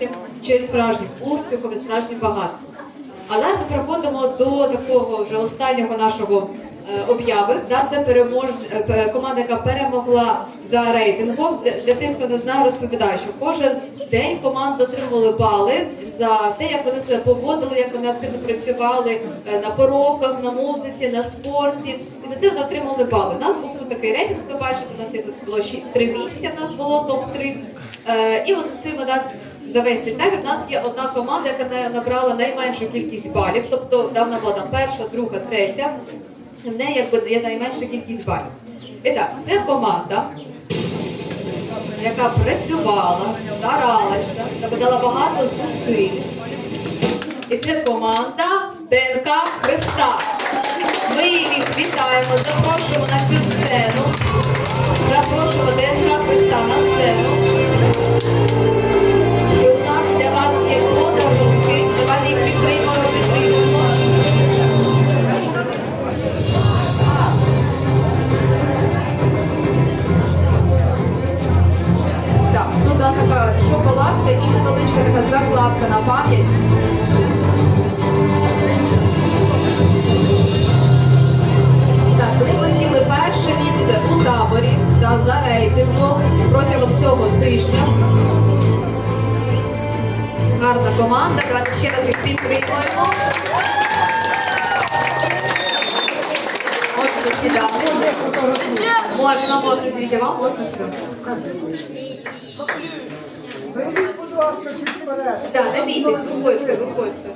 щастя, чи справжнім успіхом і справжнім багатством. А зараз переходимо до такого вже останнього нашого е, обяви. Да, це перемож... е, команда, яка перемогла за рейтингом. Для, тих, хто не знає, розповідаю, що кожен день команда отримували бали за те, як вони себе поводили, як вони активно працювали е, на пороках, на музиці, на спорті. І за це вони отримали бали. У нас був тут такий рейтинг, ви бачите, у нас є тут було три місця, у нас було топ-3. Е, І от за цими за весь цей етап в нас є одна команда, яка набрала найменшу кількість балів, тобто давно була там перша, друга, третя. В неї якби є найменша кількість балів. І так, це команда, яка працювала, старалася, докладала багато зусиль. І це команда ДНК Христа. Ми їх вітаємо, запрошуємо на цю сцену. Невеличка така закладка на пам'ять. Так, вони посіли перше місце у таборі та за рейтингом протягом цього тижня. Гарна команда. Давайте ще раз їх підтримуємо. Можете сідати. Можна, можна, дивіться, вам можна все. Ласка, чуть вперед. Так, не бійтесь, виходьте, виходьте.